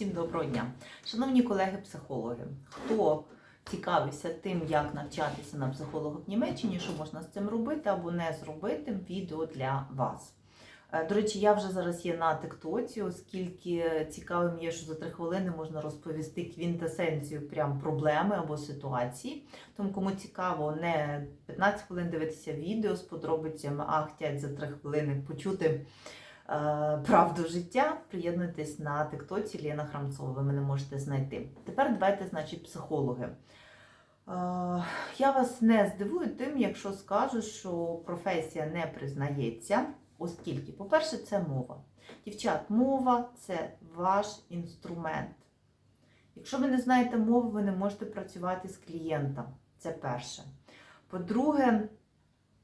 Всім доброго дня. Шановні колеги-психологи, хто цікавився тим, як навчатися на психолога в Німеччині, що можна з цим робити або не зробити, відео для вас. Е, До речі, я вже зараз є на тиктоці, оскільки цікавим є, що за три хвилини можна розповісти квінтесенцію прям проблеми або ситуації. Тому кому цікаво, не 15 хвилин дивитися відео з подробицями, а хотять за три хвилини почути правду життя, приєднуйтесь на тиктоці Лена Храмцова, ви мене можете знайти. Тепер давайте, значить, психологи. Е, Я вас не здивую тим, якщо скажу, що професія не признається, оскільки, по-перше, це мова. Дівчат, мова це ваш інструмент. Якщо ви не знаєте мови, ви не можете працювати з клієнтом. Це перше. По-друге,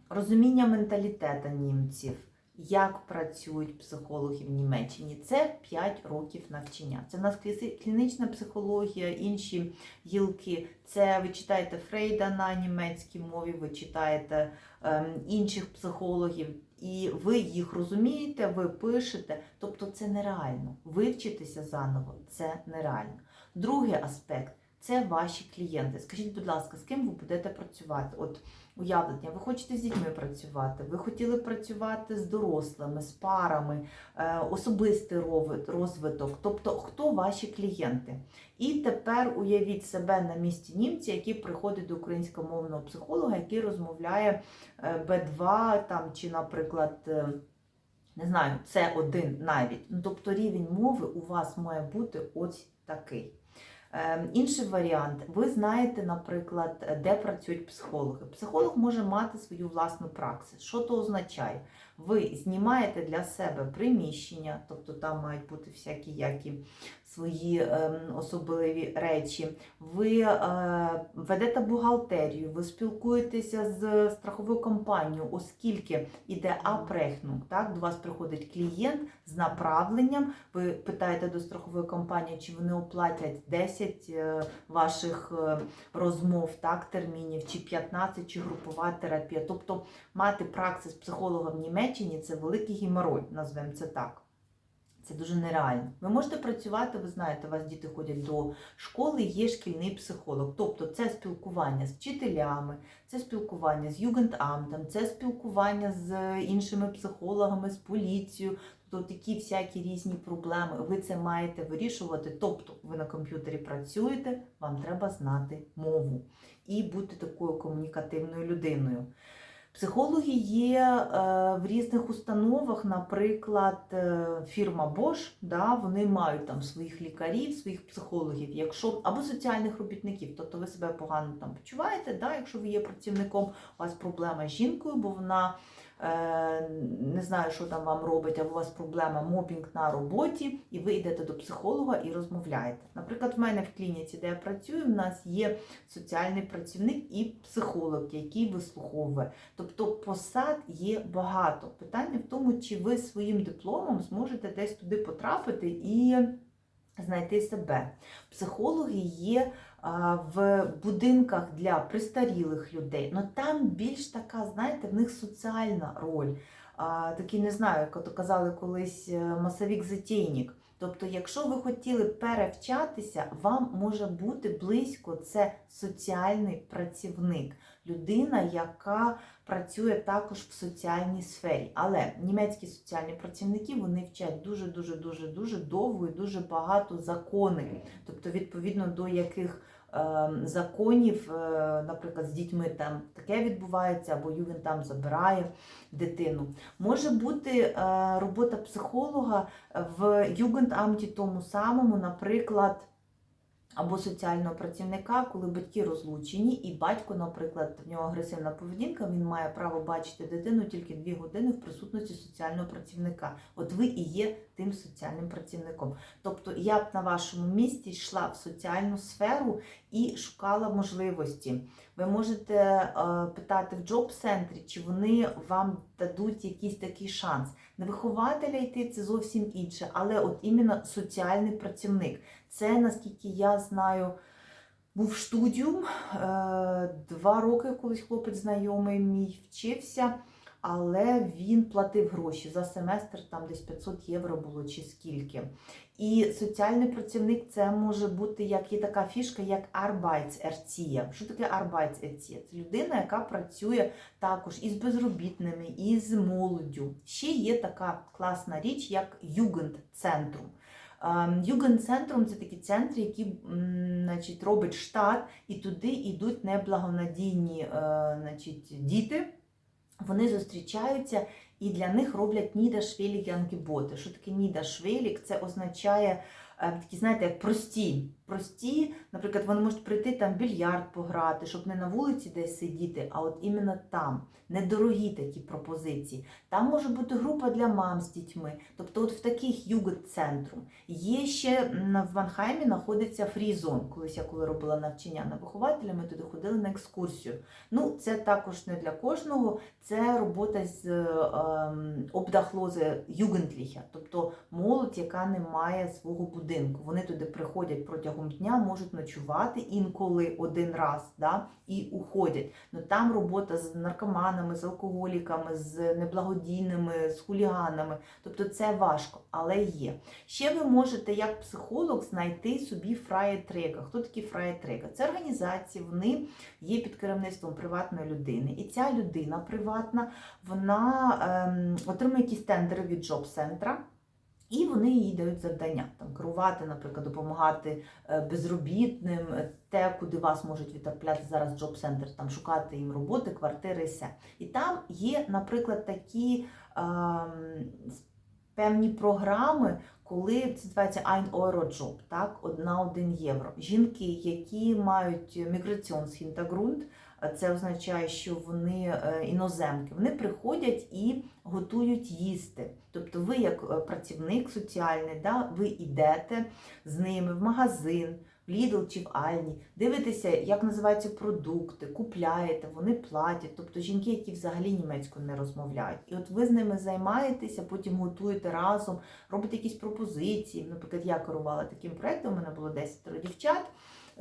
розуміння менталітету німців, як працюють психологи в Німеччині. Це 5 років навчання. Це в нас клінічна психологія, інші гілки. Це ви читаєте Фрейда на німецькій мові, ви читаєте ем, інших психологів, і ви їх розумієте, ви пишете. Тобто це нереально. Вивчитися заново це нереально. Другий аспект це ваші клієнти. Скажіть, будь ласка, з ким ви будете працювати? От уявлення, ви хочете з дітьми працювати, ви хотіли працювати з дорослими, з парами, е, особистий розвиток. Тобто, хто ваші клієнти? І тепер уявіть себе на місці німця, який приходить до українськомовного психолога, який розмовляє е, Б2 там, чи, наприклад, е, не знаю, це один навіть. Ну, тобто рівень мови у вас має бути ось такий. Ем, Інший варіант, ви знаєте, наприклад, де працюють психологи. Психолог може мати свою власну праксис. Що то означає? Ви знімаєте для себе приміщення, тобто там мають бути всякі які свої ем, особливі речі. Ви е, ведете бухгалтерію, ви спілкуєтеся з страховою компанією, оскільки іде апрехнунг, так до вас приходить клієнт з направленням. Ви питаєте до страхової компанії, чи вони оплатять 10 е, ваших е, розмов, так, термінів, чи 15, чи групова терапія. Тобто мати праксис психолога в Німеччині це великий геморой, назвемо це так. Це дуже нереально. Ви можете працювати, ви знаєте, у вас діти ходять до школи, є шкільний психолог. Тобто це спілкування з вчителями, це спілкування з югентамтом, це спілкування з іншими психологами, з поліцією. Тобто такі всякі різні проблеми. Ви це маєте вирішувати. Тобто ви на комп'ютері працюєте, вам треба знати мову і бути такою комунікативною людиною. Психологи є е, в різних установах, наприклад, е, фірма Bosch, да, вони мають там своїх лікарів, своїх психологів, якщо або соціальних робітників, тобто ви себе погано там почуваєте, да, якщо ви є працівником, у вас проблема з жінкою, бо вона не знаю, що там вам робить, або у вас проблема мобінг на роботі, і ви йдете до психолога і розмовляєте. Наприклад, в мене в клініці, де я працюю, в нас є соціальний працівник і психолог, який вислуховує. Тобто посад є багато. Питання в тому, чи ви своїм дипломом зможете десь туди потрапити і знайти себе. Психологи є в будинках для престарілих людей, але там більш така, знаєте, в них соціальна роль. Такий, не знаю, як то казали колись е, масовік затейник. Тобто, якщо ви хотіли перевчатися, вам може бути близько це соціальний працівник, людина, яка працює також в соціальній сфері. Але німецькі соціальні працівники вони вчать дуже дуже дуже довго і дуже багато законів, тобто відповідно до яких е, законів, е, наприклад, з дітьми там таке відбувається, або юген там забирає дитину. Може бути е, робота психолога в югендамті тому самому, наприклад. Або соціального працівника, коли батьки розлучені, і батько, наприклад, в нього агресивна поведінка, він має право бачити дитину тільки дві години в присутності соціального працівника. От ви і є тим соціальним працівником. Тобто я б на вашому місці йшла в соціальну сферу і шукала можливості. Ви можете е, питати в джоб-центрі, чи вони вам дадуть якийсь такий шанс. Не вихователя йти це зовсім інше, але от іменно соціальний працівник. Це, наскільки я знаю, був студіум. Е, Два роки колись хлопець знайомий мій вчився. але він платив гроші за семестр, там десь 500 євро було чи скільки. І соціальний працівник це може бути як є така фішка, як Arbeitserzieher. Що таке Arbeitserzieher? Це людина, яка працює також із безробітними, із молоддю. Ще є така класна річ, як Jugendzentrum. Ем, Югенцентрум це такі центри, які значить, робить штат, і туди йдуть неблагонадійні е, значить, діти. Вони зустрічаються і для них роблять нідашвеліки ангіботи. Що таке нідашвелік? Це означає е, такі, знаєте, як прості. Прості, наприклад, вони можуть прийти там більярд пограти, щоб не на вулиці десь сидіти, а от іменно там. Недорогі такі пропозиції. Там може бути група для мам з дітьми. Тобто, от в таких югет-центрум. Є ще в Манхаймі знаходиться фрізон. Колись я коли робила навчання на вихователя, ми туди ходили на екскурсію. Ну, це також не для кожного. Це робота з ем, обдахлози югендліхя, тобто молодь, яка не має свого будинку. Вони туди приходять протягом дня, можуть ночувати інколи один раз да, і уходять. Ну там робота з наркоманами, з алкоголіками, з неблагодійними, з хуліганами. Тобто це важко, але є. Ще ви можете як психолог знайти собі фраєтрега. Хто такі фраєтрега? Це організації, вони є під керівництвом приватної людини. І ця людина приватна, вона ем, отримує якісь тендери від джоб-центра. І вони їй дають завдання там керувати, наприклад, допомагати е, безробітним, е, те, куди вас можуть відправляти зараз джоб-центр, там шукати їм роботи, квартири, все. І там є, наприклад, такі ем, певні програми, коли це називається Ein Euro Job, так, одна один євро. Жінки, які мають міграціонсхінтагрунт, це означає, що вони е, іноземки, вони приходять і готують їсти. Тобто ви, як е, працівник соціальний, да, ви йдете з ними в магазин, в Lidl чи в Альні, дивитеся, як називаються продукти, купляєте, вони платять. Тобто жінки, які взагалі німецькою не розмовляють. І от ви з ними займаєтеся, потім готуєте разом, робите якісь пропозиції. Наприклад, я керувала таким проєктом, у мене було 10 дівчат.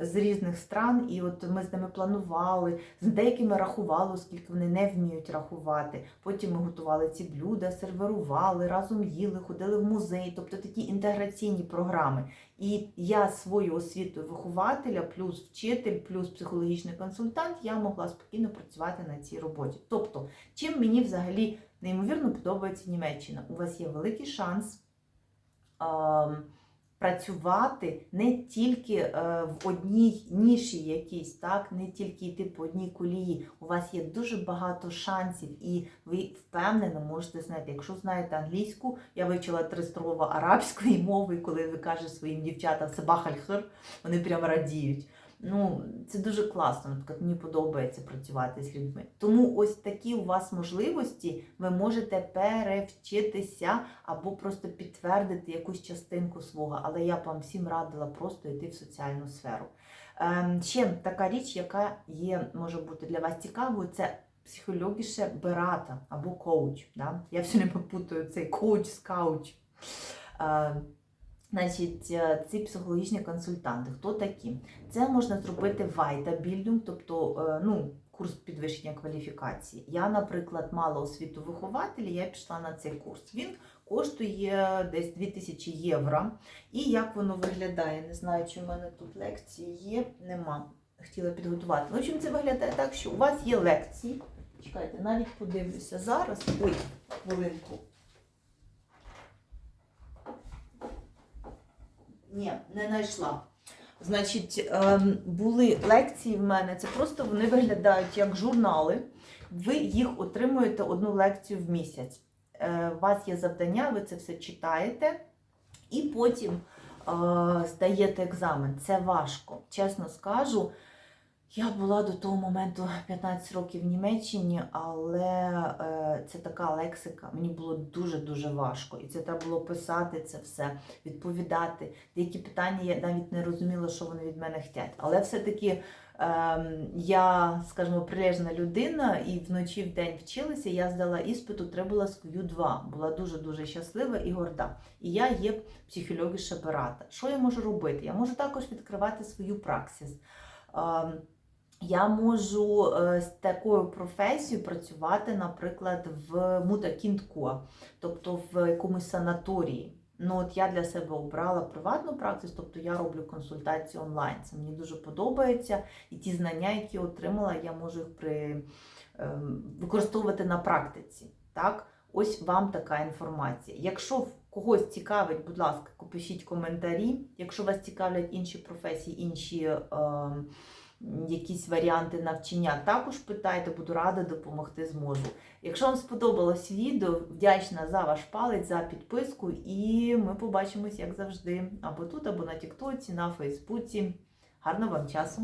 З різних стран, і от ми з ними планували, з деякими рахували, оскільки вони не вміють рахувати. Потім ми готували ці блюда, сервірували, разом їли, ходили в музей, тобто такі інтеграційні програми. І я свою освіту вихователя, плюс вчитель, плюс психологічний консультант, я могла спокійно працювати на цій роботі. Тобто, чим мені взагалі неймовірно подобається Німеччина? У вас є великий шанс. Працювати не тільки е, в одній ніші якійсь, так, не тільки йти по одній колії. У вас є дуже багато шансів, і ви впевнено можете знати. Якщо знаєте англійську, я вивчила три слова арабської мови, коли ви кажете своїм дівчатам «сабахальхир», вони прямо радіють. Ну, це дуже класно. Наприклад, мені подобається працювати з людьми. Тому ось такі у вас можливості ви можете перевчитися або просто підтвердити якусь частинку свого. Але я б вам всім радила просто йти в соціальну сферу. Ем, ще така річ, яка є, може бути для вас цікавою, це психологіше берата або коуч. Да? Я все не попутаю цей коуч з кауч. Ем, Значить, е, ці психологічні консультанти, хто такі? Це можна зробити вайта вайтабільдинг, тобто е, ну, курс підвищення кваліфікації. Я, наприклад, мала освіту вихователя, я пішла на цей курс. Він коштує десь 2000 євро. І як воно виглядає? Не знаю, чи в мене тут лекції є, нема. Хотіла підготувати. В общем, це виглядає так, що у вас є лекції. Чекайте, навіть подивлюся зараз. Ой, хвилинку. Ні, не знайшла. Значить, ем, були лекції в мене. Це просто вони виглядають як журнали. Ви їх отримуєте одну лекцію в місяць. Е, У вас є завдання, ви це все читаєте і потім е, здаєте екзамен. Це важко. Чесно скажу. Я була до того моменту 15 років в Німеччині, але е, це така лексика. Мені було дуже-дуже важко. І це треба було писати це все, відповідати. Деякі питання я навіть не розуміла, що вони від мене хочуть. Але все-таки е, я, скажімо, прилежна людина і вночі в день вчилася. Я здала іспит, отримала свою два. Була дуже-дуже щаслива і горда. І я є психологіша берата. Що я можу робити? Я можу також відкривати свою праксис. Е, Я можу е, з такою професією працювати, наприклад, в мутакінтко, тобто в якомусь санаторії. Ну, от я для себе обрала приватну практику, тобто я роблю консультації онлайн. Це мені дуже подобається. І ті знання, які отримала, я можу їх при, ем, використовувати на практиці. Так? Ось вам така інформація. Якщо в когось цікавить, будь ласка, пишіть коментарі. Якщо вас цікавлять інші професії, інші. ем, якісь варіанти навчання, також питайте, буду рада допомогти зможу. Якщо вам сподобалось відео, вдячна за ваш палець, за підписку, і ми побачимось, як завжди, або тут, або на Тіктоці, на Фейсбуці. Гарного вам часу!